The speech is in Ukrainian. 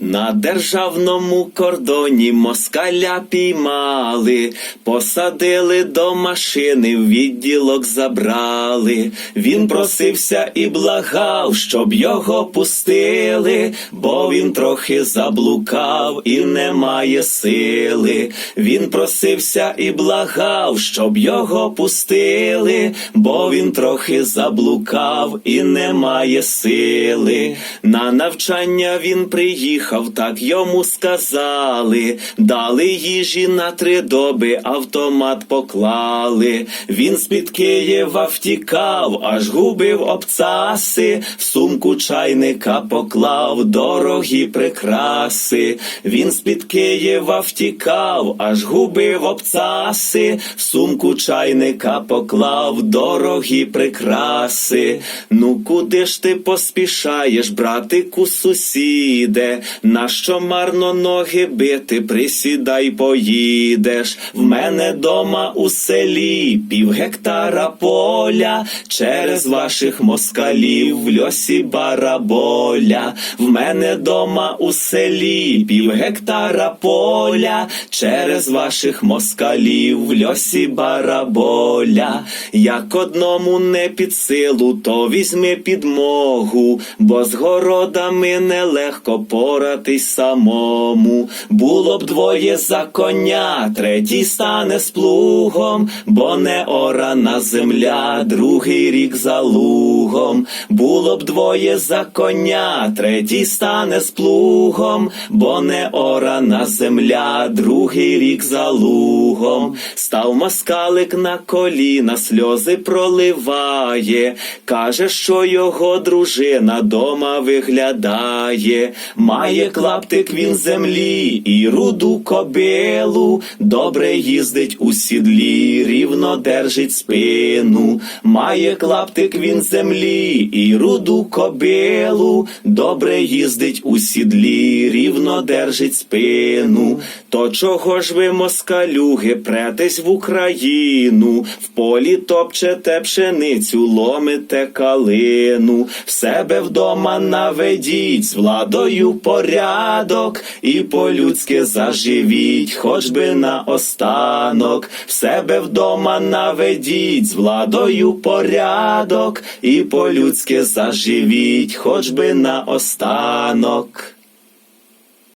На державному кордоні москаля піймали, посадили до машини, в відділок забрали. Він просився і благав, щоб його пустили, бо він трохи заблукав і не має сили. Він просився і благав, щоб його пустили, бо він трохи заблукав і не має сили. На навчання він приїхав, так йому сказали. Дали їжі на три доби, автомат поклали. Він з-під Києва втікав, аж губив обцаси, в сумку чайника поклав дорогі прикраси. Він з-під Києва втікав, аж губив обцаси, в сумку чайника поклав дорогі прикраси. Ну куди ж ти поспішаєш, братику, сусіде? Нащо марно ноги бити, присідай, поїдеш. В мене дома у селі пів гектара поля, через ваших москалів в льосі бараболя. В мене дома у селі пів гектара поля, через ваших москалів в льосі бараболя. Як одному не під силу, то візьми підмогу, бо з городами нелегко поратись самому. Було б двоє за коня, третій стане з плугом, бо не орана земля, другий рік за лугом. Було б двоє за коня, третій стане з плугом, бо не орана земля, другий рік за лугом. Став москалик на коліна, сльози проливає, каже, що його дружина дома виглядає, має клаптик він землі і руду кобилу, добре їздить у сідлі, рівно держить спину, має клаптик він землі і руду кобилу, добре їздить у сідлі, рівно держить спину. То чого ж ви, москалюги, претесь в Україну, в полі топчете пшеницю, ломите калину, в себе вдома наведіть з владою порядок, і по-людськи заживіть, хоч би на останок, в себе вдома наведіть з владою порядок, і по-людськи заживіть, хоч би на останок.